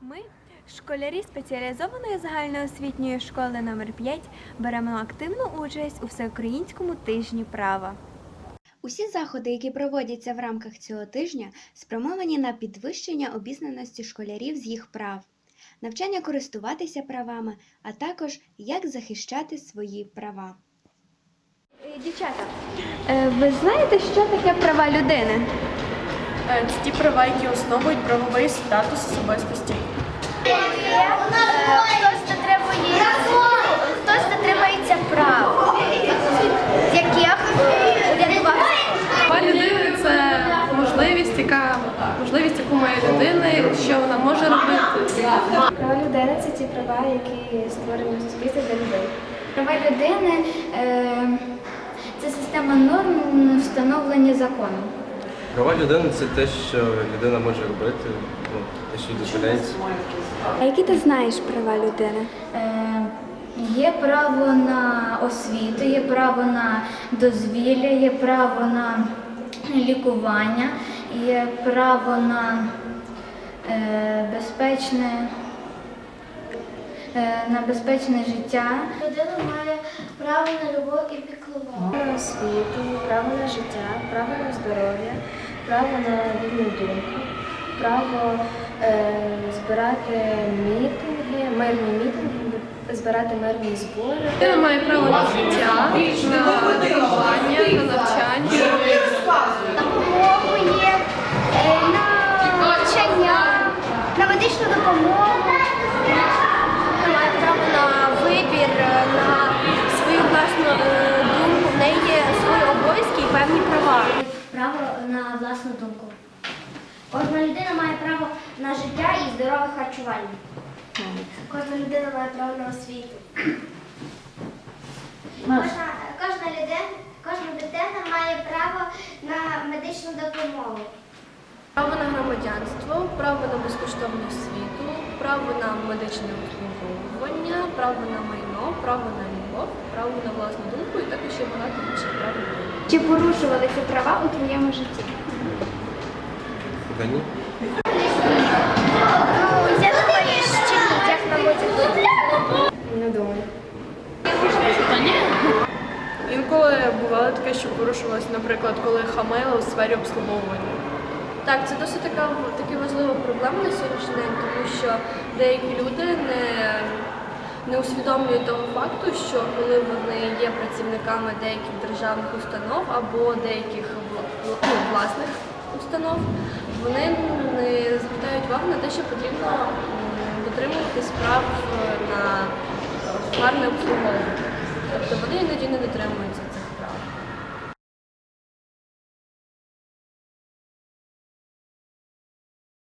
Ми, школярі спеціалізованої загальноосвітньої школи номер 5 беремо активну участь у всеукраїнському тижні права. Усі заходи, які проводяться в рамках цього тижня, спрямовані на підвищення обізнаності школярів з їх прав, навчання користуватися правами, а також як захищати свої права. Дівчата, е, ви знаєте, що таке права людини? Е, Це ті права, які основують правовий статус особистості. Хтось дотримує, хтось дотримується прав, яких рятував. Права людини це можливість, яка можливість, яку має людина, що вона може робити. Права людини це ті права, які створені в суспільстві для людей. Права людини е, це система норм встановлені законом. Права людини це те, що людина може робити, ну, те, що їй дозволяється. А які ти знаєш права людини? Е, Є право на освіту, є право на дозвілля, є право на лікування, є право на е, безпечне, е, на безпечне життя. Людина має право на любов і піклування. Право на освіту, право на життя, право на здоров'я, право на вільну думку, право е, збирати мітинги, мирні мітинги, збирати мирні збори. Людина має право на життя, на власну думку. Кожна людина має право на життя і здорове харчування. Кожна людина має право на освіту. Кожна, кожна, людина, кожна дитина має право на медичну допомогу. Право на громадянство, право на безкоштовну освіту, право на медичне обслуговування, право на майно, право на любов, право на власну думку і також ще багато інших прав людини. Чи порушували ці права у твоєму житті? Та ні. Я думаю, що як на Не думаю. Інколи бувало таке, що порушувалось, наприклад, коли хамили у сфері обслуговування. Так, це досить така таки важлива проблема на сьогоднішній день, тому що деякі люди не, не усвідомлюють того факту, що коли вони є працівниками деяких державних установ або деяких ну, власних установ, вони не звертають увагу на те, що потрібно дотримувати дотримуватись прав е, на гарне обслуговування. Тобто вони іноді не дотримуються